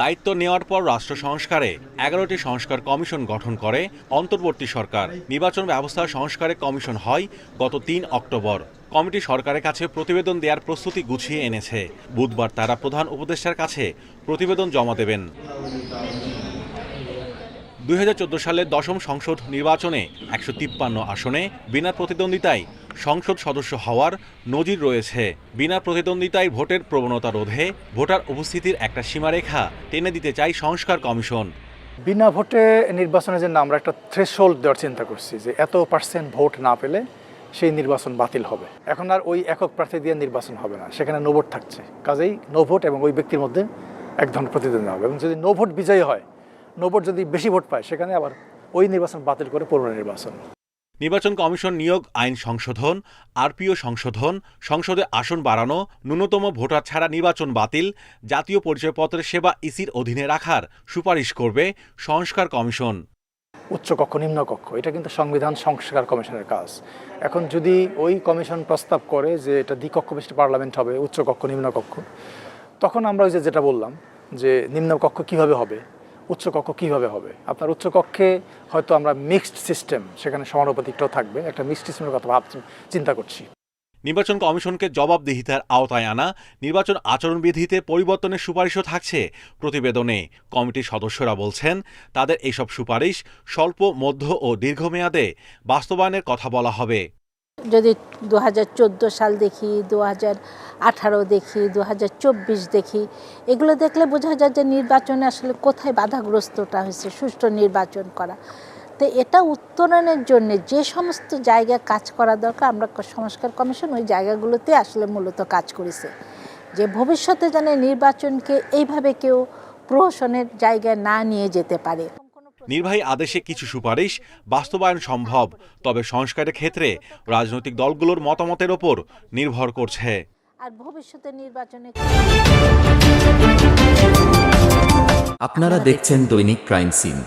দায়িত্ব নেওয়ার পর রাষ্ট্র সংস্কারে এগারোটি সংস্কার কমিশন গঠন করে অন্তর্বর্তী সরকার। নির্বাচন ব্যবস্থা সংস্কারে কমিশন হয় গত তিন অক্টোবর। কমিটি সরকারের কাছে প্রতিবেদন দেওয়ার প্রস্তুতি গুছিয়ে এনেছে। বুধবার তারা প্রধান উপদেষ্টার কাছে প্রতিবেদন জমা দেবেন। দুই সালে দশম সংসদ নির্বাচনে একশো তিপ্পান্ন আসনে বিনা প্রতিদ্বন্দ্বিতায় সংসদ সদস্য হওয়ার নজির রয়েছে। বিনা প্রতিদ্বন্দ্বিতায় ভোটের প্রবণতা রোধে ভোটার উপস্থিতির একটা সীমারেখা টেনে দিতে চায় সংস্কার কমিশন। বিনা ভোটে নির্বাচনের জন্য আমরা একটা থ্রেশহোল্ড দেওয়ার চিন্তা করছি যে এত পার্সেন্ট ভোট না পেলে সেই নির্বাচন বাতিল হবে। এখন আর ওই একক প্রার্থী দিয়ে নির্বাচন হবে না, সেখানে নো ভোট থাকছে। কাজেই নো ভোট এবং ওই ব্যক্তির মধ্যে এক ধরনের প্রতিদ্বন্দ্বী হবে। এবং যদি নো ভোট বিজয়ী হয় নো ভোট যদি বেশি ভোট পায় সেখানে আবার ওই নির্বাচন বাতিল করে পুনর্নির্বাচন নির্বাচন। নির্বাচন কমিশন নিয়োগ আইন সংশোধন আরপিও সংশোধন সংসদে আসন বাড়ানো ন্যূনতম ভোটার ছাড়া নির্বাচন বাতিল জাতীয় পরিচয়পত্রের সেবা ইসির অধীনে রাখার সুপারিশ করবে সংস্কার কমিশন। উচ্চকক্ষ নিম্নকক্ষ এটা কিন্তু সংবিধান সংস্কার কমিশনের কাজ। এখন যদি ওই কমিশন প্রস্তাব করে যে এটা দ্বিকক্ষ বিশিষ্ট পার্লামেন্ট হবে উচ্চকক্ষ নিম্নকক্ষ তখন আমরা ওই যে যেটা বললাম যে নিম্নকক্ষ কীভাবে হবে? উচ্চকক্ষ কীভাবে হবে? আপনার উচ্চকক্ষে হয়তো আমরা মিক্সড সিস্টেম সেখানে সমানুপাতিকটাও থাকবে। একটা মিক্সড সিস্টেমের কথা ভাবছি, চিন্তা করছি। নির্বাচন কমিশনকে জবাবদিহিতার আওতায় আনা, নির্বাচন আচরণবিধিতে পরিবর্তনের সুপারিশও থাকছে প্রতিবেদনে। কমিটির সদস্যরা বলছেন, তাদের এইসব সুপারিশ স্বল্প, মধ্য ও দীর্ঘমেয়াদে বাস্তবায়নের কথা বলা হবে। যদি দু হাজার চোদ্দ সাল দেখি দু আঠারো দেখি দু হাজার চব্বিশ দেখি, এগুলো দেখলে বোঝা যায় যে নির্বাচনে আসলে কোথায় বাধাগ্রস্তটা হয়েছে, সুষ্ঠু নির্বাচন করা। তো এটা উত্তরণের জন্য যে সমস্ত জায়গায় কাজ করা দরকার, আমরা সংস্কার কমিশন ওই জায়গাগুলোতে আসলে মূলত কাজ করেছে। যে ভবিষ্যতে যেন নির্বাচনকে এইভাবে কেউ প্রহসনের জায়গায় না নিয়ে যেতে পারে। নির্বাহী আদেশে কিছু সুপারিশ বাস্তবায়ন সম্ভব তবে সংস্কারের ক্ষেত্রে রাজনৈতিক দলগুলোর মতামতের ওপর নির্ভর করছে। আর ভবিষ্যতে নির্বাচনে আপনারা দেখছেন দৈনিক ক্রাইম সিন।